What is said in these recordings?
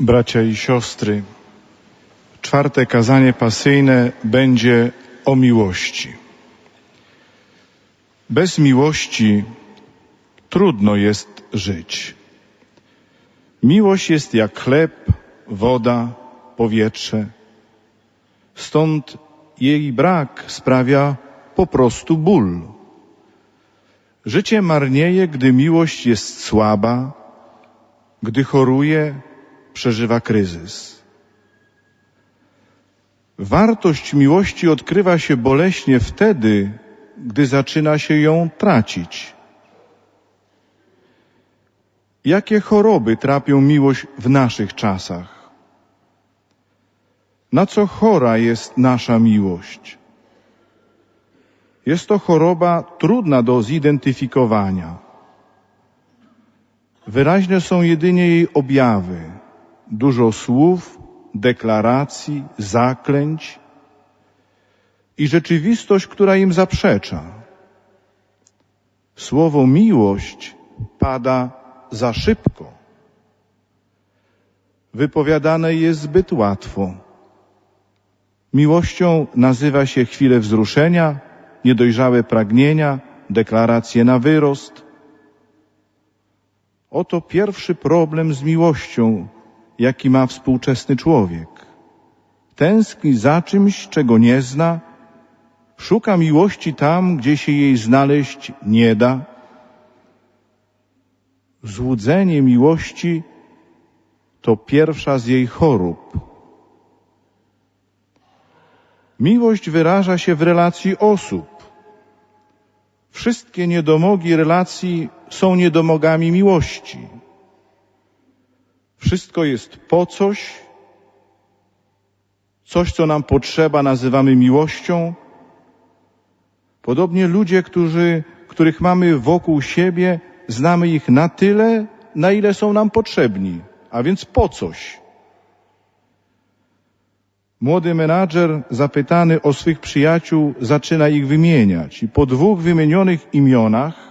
Bracia i siostry, czwarte kazanie pasyjne będzie o miłości. Bez miłości trudno jest żyć. Miłość jest jak chleb, woda, powietrze. Stąd jej brak sprawia po prostu ból. Życie marnieje, gdy miłość jest słaba, gdy choruje, przeżywa kryzys. Wartość miłości odkrywa się boleśnie wtedy, gdy zaczyna się ją tracić. Jakie choroby trapią miłość w naszych czasach? Na co chora jest nasza miłość? Jest to choroba trudna do zidentyfikowania. Wyraźne są jedynie jej objawy. Dużo słów, deklaracji, zaklęć i rzeczywistość, która im zaprzecza. Słowo miłość pada za szybko. Wypowiadane jest zbyt łatwo. Miłością nazywa się chwilę wzruszenia, niedojrzałe pragnienia, deklaracje na wyrost. Oto pierwszy problem z miłością, jaki ma współczesny człowiek. Tęskni za czymś, czego nie zna, szuka miłości tam, gdzie się jej znaleźć nie da. Złudzenie miłości to pierwsza z jej chorób. Miłość wyraża się w relacji osób. Wszystkie niedomogi relacji są niedomogami miłości. Wszystko jest po coś, coś, co nam potrzeba, nazywamy miłością. Podobnie ludzie, którzy, których mamy wokół siebie, znamy ich na tyle, na ile są nam potrzebni, a więc po coś. Młody menadżer, zapytany o swych przyjaciół, zaczyna ich wymieniać i po dwóch wymienionych imionach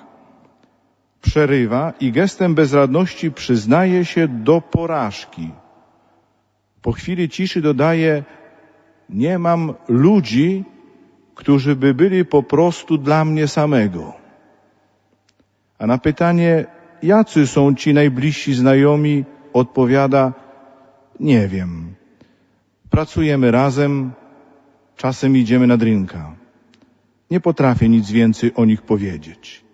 przerywa i gestem bezradności przyznaje się do porażki. Po chwili ciszy dodaje: Nie mam ludzi, którzy by byli po prostu dla mnie samego. A na pytanie, jacy są ci najbliżsi znajomi, odpowiada: Nie wiem. Pracujemy razem, czasem idziemy na drinka. Nie potrafię nic więcej o nich powiedzieć.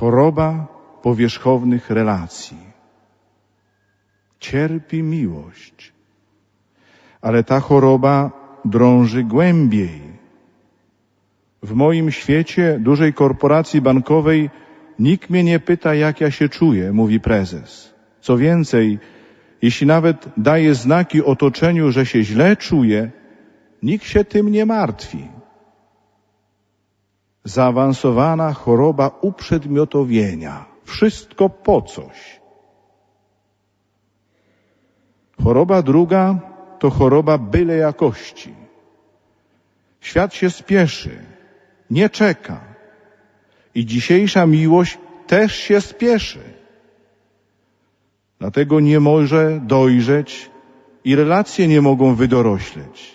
Choroba powierzchownych relacji. Cierpi miłość. Ale ta choroba drąży głębiej. W moim świecie, dużej korporacji bankowej, nikt mnie nie pyta, jak ja się czuję, mówi prezes. Co więcej, jeśli nawet daje znaki otoczeniu, że się źle czuje, nikt się tym nie martwi. Zaawansowana choroba uprzedmiotowienia. Wszystko po coś. Choroba druga to choroba byle jakości. Świat się spieszy, nie czeka. I dzisiejsza miłość też się spieszy. Dlatego nie może dojrzeć i relacje nie mogą wydorośleć.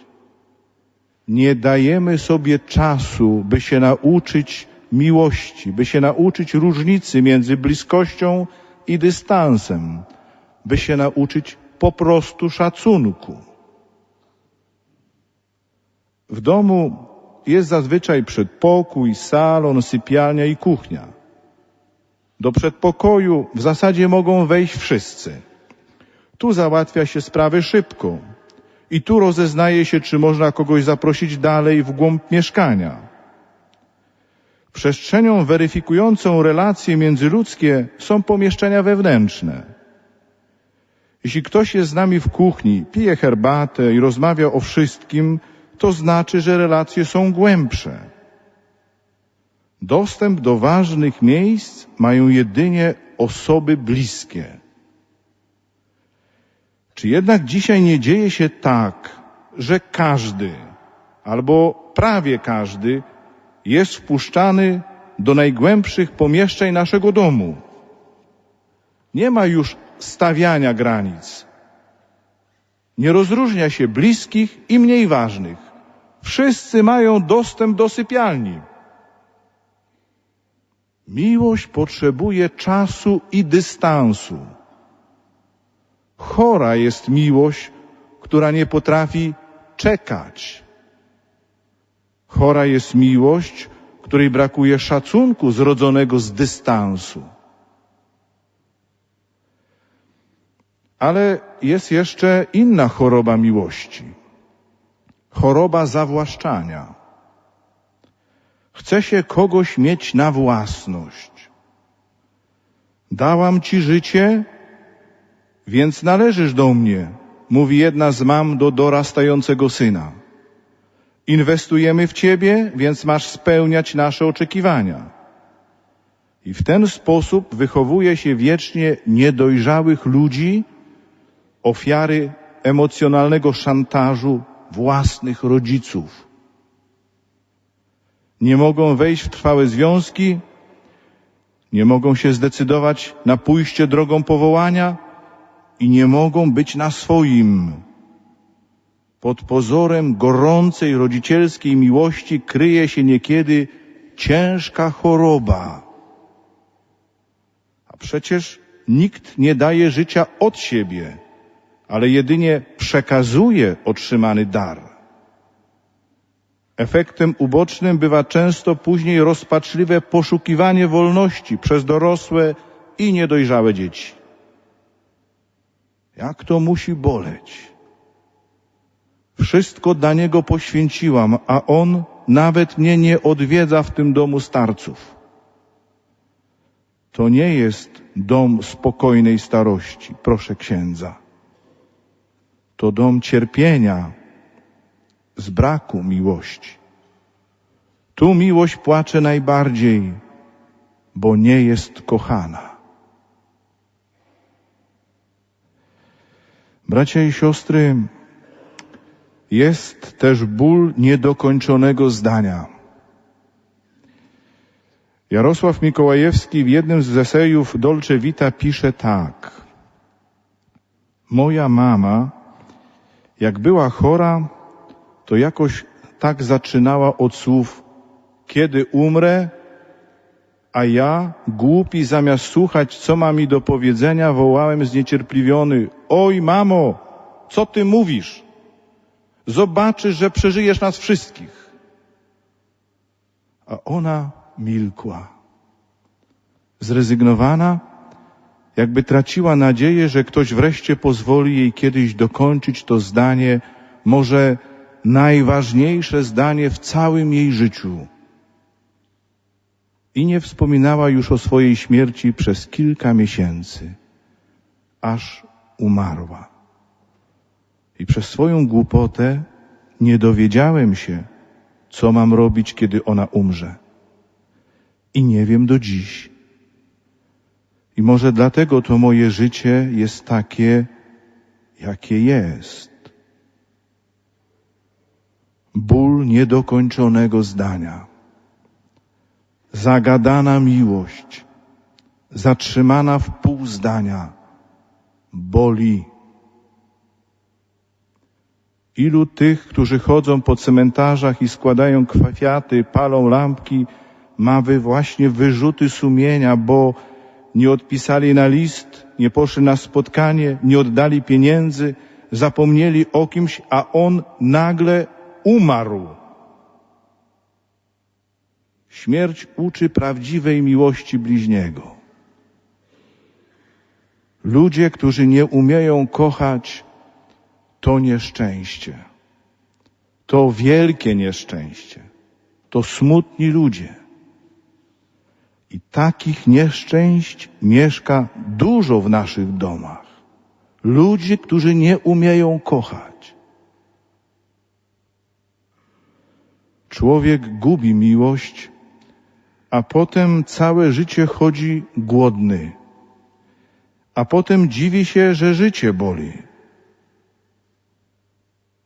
Nie dajemy sobie czasu, by się nauczyć miłości, by się nauczyć różnicy między bliskością i dystansem, by się nauczyć po prostu szacunku. W domu jest zazwyczaj przedpokój, salon, sypialnia i kuchnia. Do przedpokoju w zasadzie mogą wejść wszyscy. Tu załatwia się sprawy szybko i tu rozeznaje się, czy można kogoś zaprosić dalej w głąb mieszkania. Przestrzenią weryfikującą relacje międzyludzkie są pomieszczenia wewnętrzne. Jeśli ktoś jest z nami w kuchni, pije herbatę i rozmawia o wszystkim, to znaczy, że relacje są głębsze. Dostęp do ważnych miejsc mają jedynie osoby bliskie. Czy jednak dzisiaj nie dzieje się tak, że każdy albo prawie każdy jest wpuszczany do najgłębszych pomieszczeń naszego domu? Nie ma już stawiania granic. Nie rozróżnia się bliskich i mniej ważnych. Wszyscy mają dostęp do sypialni. Miłość potrzebuje czasu i dystansu. Chora jest miłość, która nie potrafi czekać. Chora jest miłość, której brakuje szacunku zrodzonego z dystansu. Ale jest jeszcze inna choroba miłości. Choroba zawłaszczania. Chce się kogoś mieć na własność. Dałam ci życie, więc należysz do mnie, mówi jedna z mam do dorastającego syna. Inwestujemy w ciebie, więc masz spełniać nasze oczekiwania. I w ten sposób wychowuje się wiecznie niedojrzałych ludzi, ofiary emocjonalnego szantażu własnych rodziców. Nie mogą wejść w trwałe związki, nie mogą się zdecydować na pójście drogą powołania i nie mogą być na swoim. Pod pozorem gorącej rodzicielskiej miłości kryje się niekiedy ciężka choroba. A przecież nikt nie daje życia od siebie ale jedynie przekazuje otrzymany dar. Efektem ubocznym bywa często później rozpaczliwe poszukiwanie wolności przez dorosłe i niedojrzałe dzieci. Jak to musi boleć? Wszystko dla niego poświęciłam, a on nawet mnie nie odwiedza w tym domu starców. To nie jest dom spokojnej starości, proszę księdza to dom cierpienia z braku miłości. Tu miłość płacze najbardziej, bo nie jest kochana. Bracia i siostry, jest też ból niedokończonego zdania. Jarosław Mikołajewski w jednym z esejów Dolce Vita pisze tak. Moja mama jak była chora, to jakoś tak zaczynała od słów, kiedy umrę, a ja, głupi, zamiast słuchać, co ma mi do powiedzenia, wołałem zniecierpliwiony, oj mamo, co ty mówisz? Zobaczysz, że przeżyjesz nas wszystkich. A ona milkła. Zrezygnowana, jakby traciła nadzieję, że ktoś wreszcie pozwoli jej kiedyś dokończyć to zdanie, może najważniejsze zdanie w całym jej życiu. I nie wspominała już o swojej śmierci przez kilka miesięcy, aż umarła. I przez swoją głupotę nie dowiedziałem się, co mam robić, kiedy ona umrze. I nie wiem do dziś. I może dlatego to moje życie jest takie, jakie jest. Ból niedokończonego zdania, zagadana miłość, zatrzymana w pół zdania, boli. Ilu tych, którzy chodzą po cmentarzach i składają kwiaty, palą lampki, ma wy właśnie wyrzuty sumienia, bo nie odpisali na list, nie poszli na spotkanie, nie oddali pieniędzy, zapomnieli o kimś, a on nagle umarł. Śmierć uczy prawdziwej miłości bliźniego. Ludzie, którzy nie umieją kochać, to nieszczęście. To wielkie nieszczęście. To smutni ludzie. I takich nieszczęść mieszka dużo w naszych domach. Ludzi, którzy nie umieją kochać. Człowiek gubi miłość, a potem całe życie chodzi głodny, a potem dziwi się, że życie boli.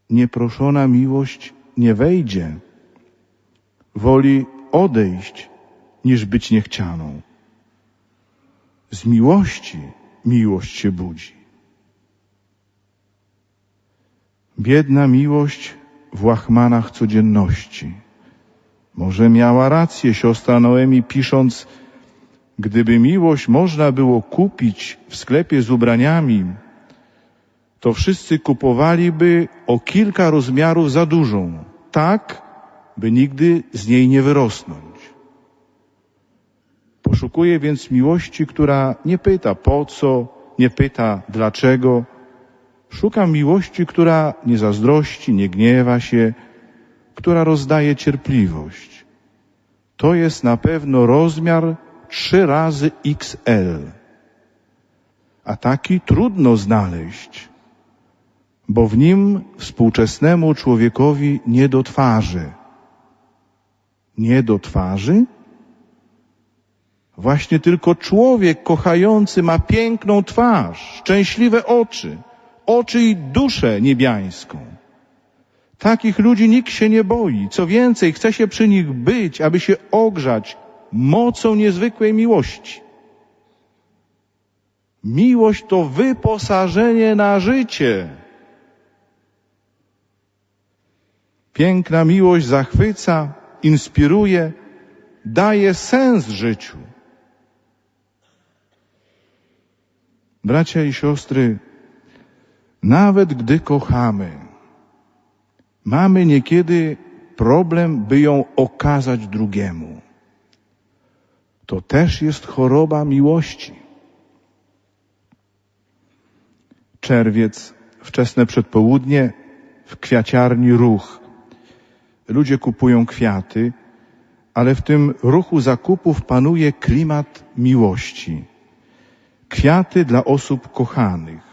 Nieproszona miłość nie wejdzie, woli odejść niż być niechcianą. Z miłości miłość się budzi. Biedna miłość w łachmanach codzienności. Może miała rację siostra Noemi pisząc, gdyby miłość można było kupić w sklepie z ubraniami, to wszyscy kupowaliby o kilka rozmiarów za dużą, tak, by nigdy z niej nie wyrosnąć. Poszukuję więc miłości, która nie pyta po co, nie pyta dlaczego. Szukam miłości, która nie zazdrości, nie gniewa się, która rozdaje cierpliwość. To jest na pewno rozmiar trzy razy XL. A taki trudno znaleźć, bo w nim współczesnemu człowiekowi nie do twarzy. Nie do twarzy? Właśnie tylko człowiek kochający ma piękną twarz, szczęśliwe oczy, oczy i duszę niebiańską. Takich ludzi nikt się nie boi. Co więcej, chce się przy nich być, aby się ogrzać mocą niezwykłej miłości. Miłość to wyposażenie na życie. Piękna miłość zachwyca, inspiruje, daje sens życiu. Bracia i siostry, nawet gdy kochamy, mamy niekiedy problem, by ją okazać drugiemu. To też jest choroba miłości. Czerwiec, wczesne przedpołudnie, w kwiaciarni ruch. Ludzie kupują kwiaty, ale w tym ruchu zakupów panuje klimat miłości. Kwiaty dla osób kochanych.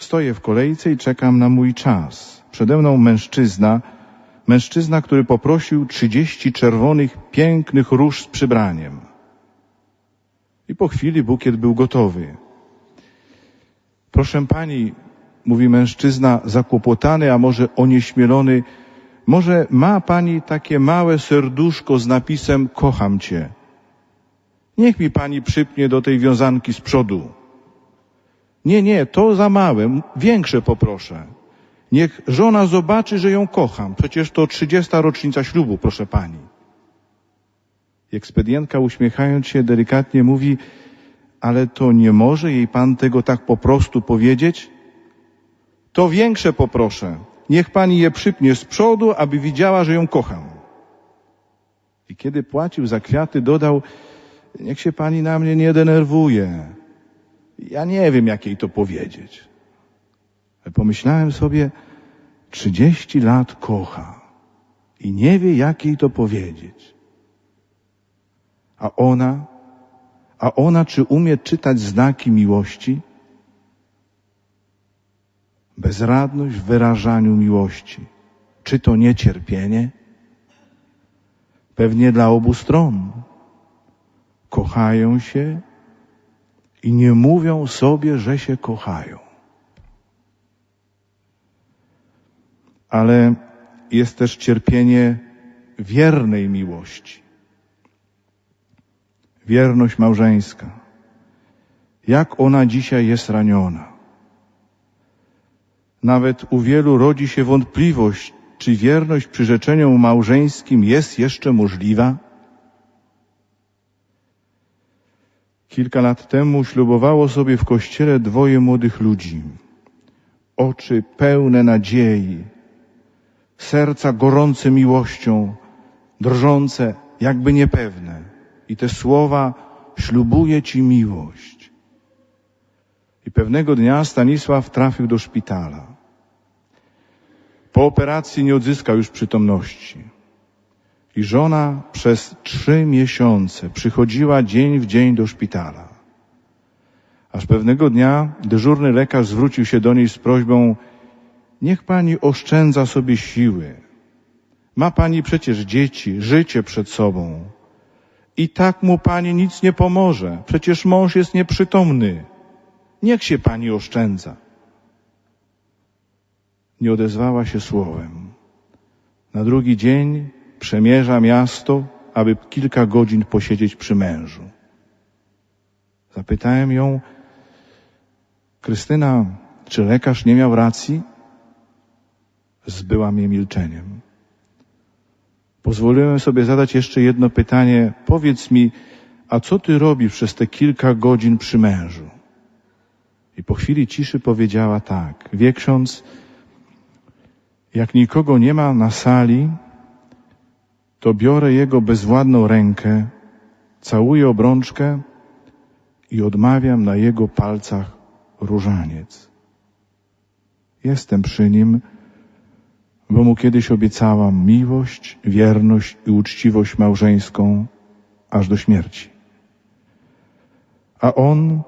Stoję w kolejce i czekam na mój czas. Przede mną mężczyzna, mężczyzna, który poprosił trzydzieści czerwonych, pięknych róż z przybraniem. I po chwili bukiet był gotowy. Proszę pani, mówi mężczyzna zakłopotany, a może onieśmielony, może ma pani takie małe serduszko z napisem kocham cię. Niech mi pani przypnie do tej wiązanki z przodu. Nie, nie, to za małe, większe poproszę. Niech żona zobaczy, że ją kocham. Przecież to trzydziesta rocznica ślubu, proszę pani. Ekspedientka uśmiechając się delikatnie mówi, ale to nie może jej pan tego tak po prostu powiedzieć? To większe poproszę. Niech pani je przypnie z przodu, aby widziała, że ją kocham. I kiedy płacił za kwiaty, dodał, niech się pani na mnie nie denerwuje. Ja nie wiem, jak jej to powiedzieć. Pomyślałem sobie, trzydzieści lat kocha i nie wie, jak jej to powiedzieć. A ona, a ona czy umie czytać znaki miłości? Bezradność w wyrażaniu miłości. Czy to nie cierpienie? Pewnie dla obu stron. Kochają się i nie mówią sobie, że się kochają. Ale jest też cierpienie wiernej miłości. Wierność małżeńska. Jak ona dzisiaj jest raniona. Nawet u wielu rodzi się wątpliwość, czy wierność przyrzeczeniom małżeńskim jest jeszcze możliwa? Kilka lat temu ślubowało sobie w kościele dwoje młodych ludzi. Oczy pełne nadziei, serca gorące miłością, drżące, jakby niepewne. I te słowa ślubuję Ci miłość. I pewnego dnia Stanisław trafił do szpitala. Po operacji nie odzyskał już przytomności. I żona przez trzy miesiące przychodziła dzień w dzień do szpitala. Aż pewnego dnia dyżurny lekarz zwrócił się do niej z prośbą, niech pani oszczędza sobie siły. Ma pani przecież dzieci, życie przed sobą. I tak mu pani nic nie pomoże. Przecież mąż jest nieprzytomny. Niech się pani oszczędza. Nie odezwała się słowem. Na drugi dzień przemierza miasto, aby kilka godzin posiedzieć przy mężu. Zapytałem ją, Krystyna, czy lekarz nie miał racji? Zbyła mnie milczeniem. Pozwoliłem sobie zadać jeszcze jedno pytanie. Powiedz mi, a co ty robisz przez te kilka godzin przy mężu? I po chwili ciszy powiedziała tak. Wie ksiądz, jak nikogo nie ma na sali, to biorę jego bezwładną rękę, całuję obrączkę i odmawiam na jego palcach różaniec. Jestem przy nim, bo mu kiedyś obiecałam miłość, wierność i uczciwość małżeńską aż do śmierci. A on,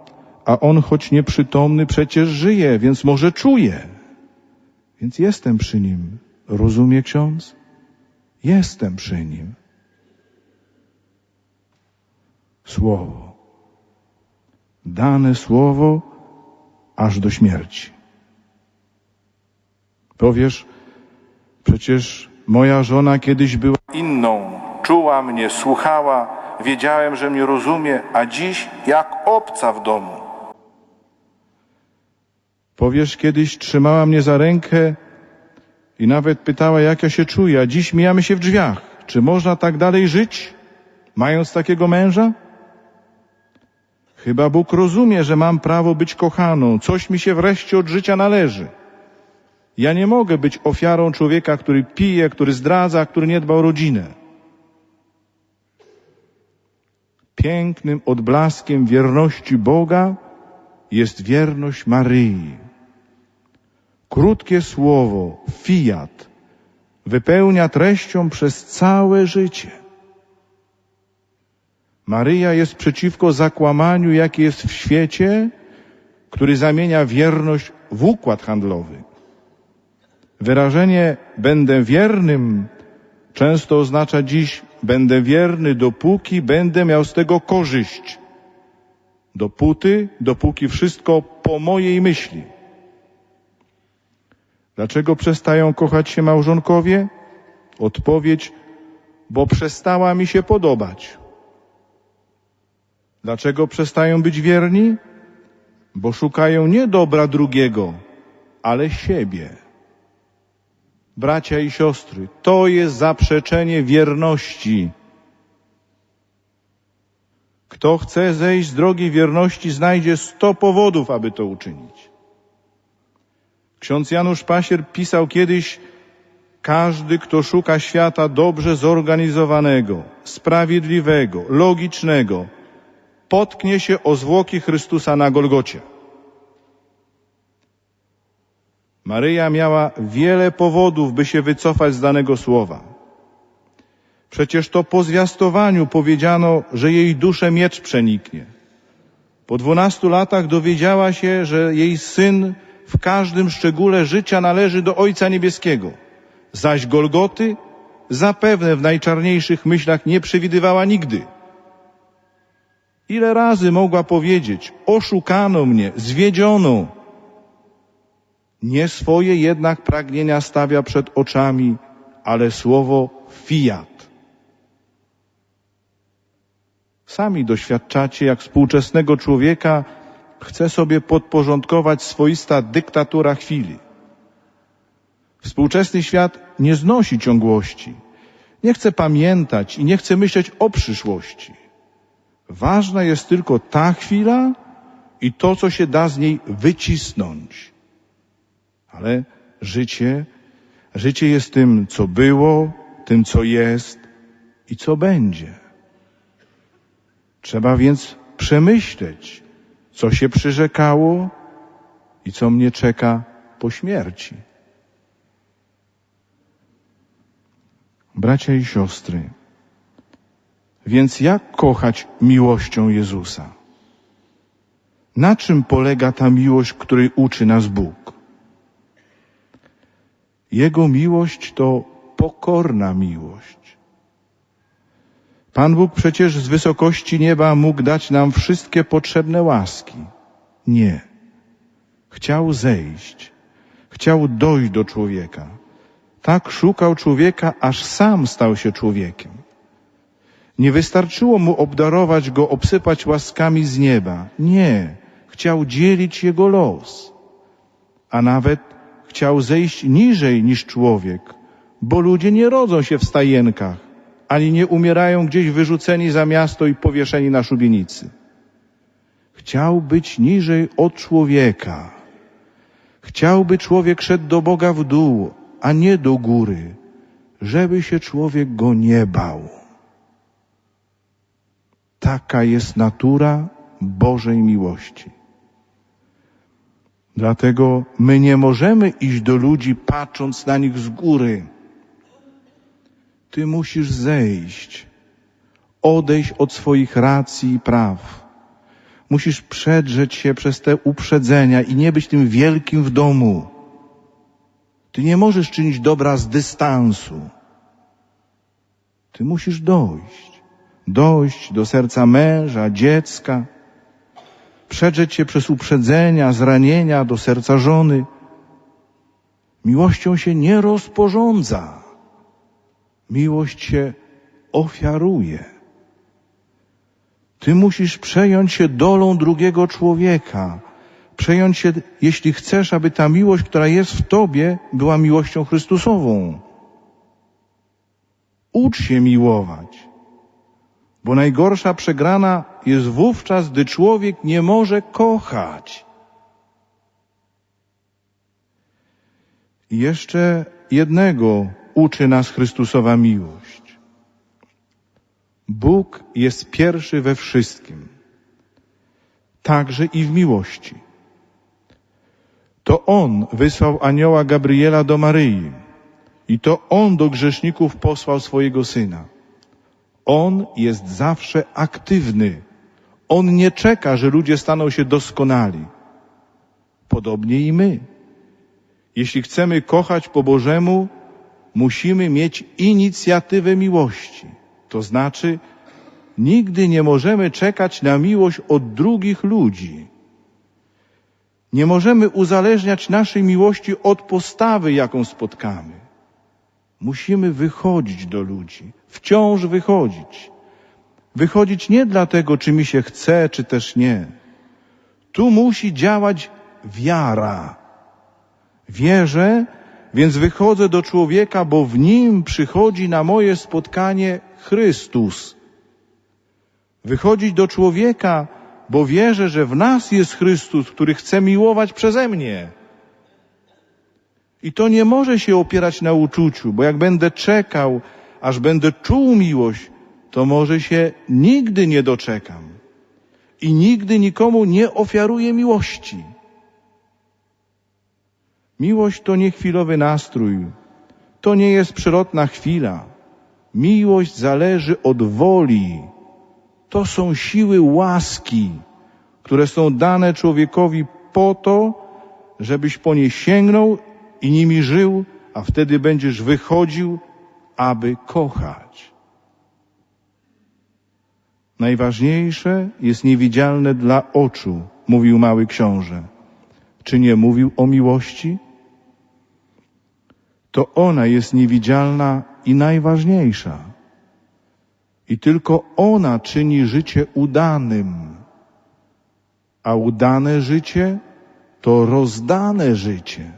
a on choć nieprzytomny przecież żyje, więc może czuje. Więc jestem przy nim. Rozumie ksiądz? Jestem przy nim. Słowo. Dane słowo aż do śmierci. Powiesz, przecież moja żona kiedyś była inną, czuła mnie, słuchała, wiedziałem, że mnie rozumie, a dziś jak obca w domu. Powiesz, kiedyś trzymała mnie za rękę i nawet pytała, jak ja się czuję, a dziś mijamy się w drzwiach. Czy można tak dalej żyć, mając takiego męża? Chyba Bóg rozumie, że mam prawo być kochaną, coś mi się wreszcie od życia należy. Ja nie mogę być ofiarą człowieka, który pije, który zdradza, który nie dba o rodzinę. Pięknym odblaskiem wierności Boga jest wierność Maryi. Krótkie słowo, fiat, wypełnia treścią przez całe życie. Maryja jest przeciwko zakłamaniu, jakie jest w świecie, który zamienia wierność w układ handlowy. Wyrażenie będę wiernym często oznacza dziś będę wierny, dopóki będę miał z tego korzyść. Dopóty, dopóki wszystko po mojej myśli. Dlaczego przestają kochać się małżonkowie? Odpowiedź, bo przestała mi się podobać. Dlaczego przestają być wierni? Bo szukają nie dobra drugiego, ale siebie. Bracia i siostry, to jest zaprzeczenie wierności. Kto chce zejść z drogi wierności, znajdzie sto powodów, aby to uczynić. Ksiądz Janusz Pasier pisał kiedyś, każdy, kto szuka świata dobrze zorganizowanego, sprawiedliwego, logicznego, potknie się o zwłoki Chrystusa na Golgocie. Maryja miała wiele powodów, by się wycofać z danego słowa. Przecież to po zwiastowaniu powiedziano, że jej duszę miecz przeniknie. Po dwunastu latach dowiedziała się, że jej syn w każdym szczególe życia należy do Ojca Niebieskiego. Zaś Golgoty zapewne w najczarniejszych myślach nie przewidywała nigdy. Ile razy mogła powiedzieć, oszukano mnie, zwiedziono. Nie swoje jednak pragnienia stawia przed oczami, ale słowo fiat. Sami doświadczacie, jak współczesnego człowieka chce sobie podporządkować swoista dyktatura chwili. Współczesny świat nie znosi ciągłości, nie chce pamiętać i nie chce myśleć o przyszłości. Ważna jest tylko ta chwila i to, co się da z niej wycisnąć. Ale życie, życie jest tym, co było, tym, co jest i co będzie. Trzeba więc przemyśleć, co się przyrzekało i co mnie czeka po śmierci. Bracia i siostry, więc jak kochać miłością Jezusa? Na czym polega ta miłość, której uczy nas Bóg? Jego miłość to pokorna miłość. Pan Bóg przecież z wysokości nieba mógł dać nam wszystkie potrzebne łaski. Nie. Chciał zejść. Chciał dojść do człowieka. Tak szukał człowieka, aż sam stał się człowiekiem. Nie wystarczyło mu obdarować go, obsypać łaskami z nieba. Nie, chciał dzielić jego los, a nawet chciał zejść niżej niż człowiek, bo ludzie nie rodzą się w stajenkach, ani nie umierają gdzieś wyrzuceni za miasto i powieszeni na szubienicy. Chciał być niżej od człowieka. Chciał, by człowiek szedł do Boga w dół, a nie do góry, żeby się człowiek go nie bał. Taka jest natura Bożej miłości. Dlatego my nie możemy iść do ludzi patrząc na nich z góry. Ty musisz zejść, odejść od swoich racji i praw. Musisz przedrzeć się przez te uprzedzenia i nie być tym wielkim w domu. Ty nie możesz czynić dobra z dystansu. Ty musisz dojść. Dojść do serca męża, dziecka, przedrzeć się przez uprzedzenia, zranienia do serca żony. Miłością się nie rozporządza. Miłość się ofiaruje. Ty musisz przejąć się dolą drugiego człowieka. Przejąć się, jeśli chcesz, aby ta miłość, która jest w tobie, była miłością Chrystusową. Ucz się miłować, bo najgorsza przegrana jest wówczas, gdy człowiek nie może kochać. I jeszcze jednego uczy nas Chrystusowa miłość. Bóg jest pierwszy we wszystkim, także i w miłości. To On wysłał anioła Gabriela do Maryi i to On do grzeszników posłał swojego Syna. On jest zawsze aktywny. On nie czeka, że ludzie staną się doskonali. Podobnie i my. Jeśli chcemy kochać po Bożemu, musimy mieć inicjatywę miłości. To znaczy, nigdy nie możemy czekać na miłość od drugich ludzi. Nie możemy uzależniać naszej miłości od postawy, jaką spotkamy. Musimy wychodzić do ludzi, wciąż wychodzić. Wychodzić nie dlatego, czy mi się chce, czy też nie. Tu musi działać wiara. Wierzę, więc wychodzę do człowieka, bo w nim przychodzi na moje spotkanie Chrystus. Wychodzić do człowieka, bo wierzę, że w nas jest Chrystus, który chce miłować przeze mnie. I to nie może się opierać na uczuciu, bo jak będę czekał, aż będę czuł miłość, to może się nigdy nie doczekam. I nigdy nikomu nie ofiaruję miłości. Miłość to nie chwilowy nastrój, to nie jest przylotna chwila. Miłość zależy od woli. To są siły łaski, które są dane człowiekowi po to, żebyś po nie sięgnął i nimi żył, a wtedy będziesz wychodził, aby kochać. Najważniejsze jest niewidzialne dla oczu, mówił mały książę. Czy nie mówił o miłości? To ona jest niewidzialna i najważniejsza. I tylko ona czyni życie udanym. A udane życie to rozdane życie.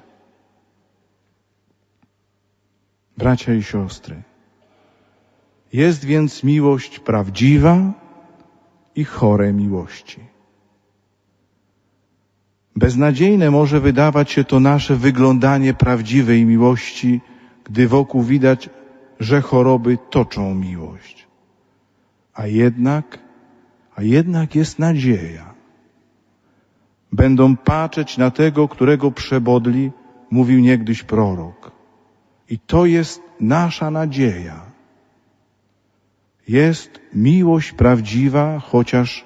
Bracia i siostry, jest więc miłość prawdziwa i chore miłości. Beznadziejne może wydawać się to nasze wyglądanie prawdziwej miłości, gdy wokół widać, że choroby toczą miłość. A jednak, a jednak jest nadzieja. Będą patrzeć na tego, którego przebodli, mówił niegdyś prorok. I to jest nasza nadzieja. Jest miłość prawdziwa, chociaż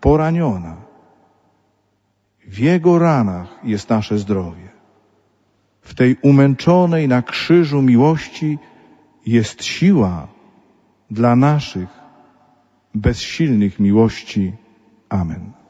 poraniona. W Jego ranach jest nasze zdrowie. W tej umęczonej na krzyżu miłości jest siła dla naszych bezsilnych miłości. Amen.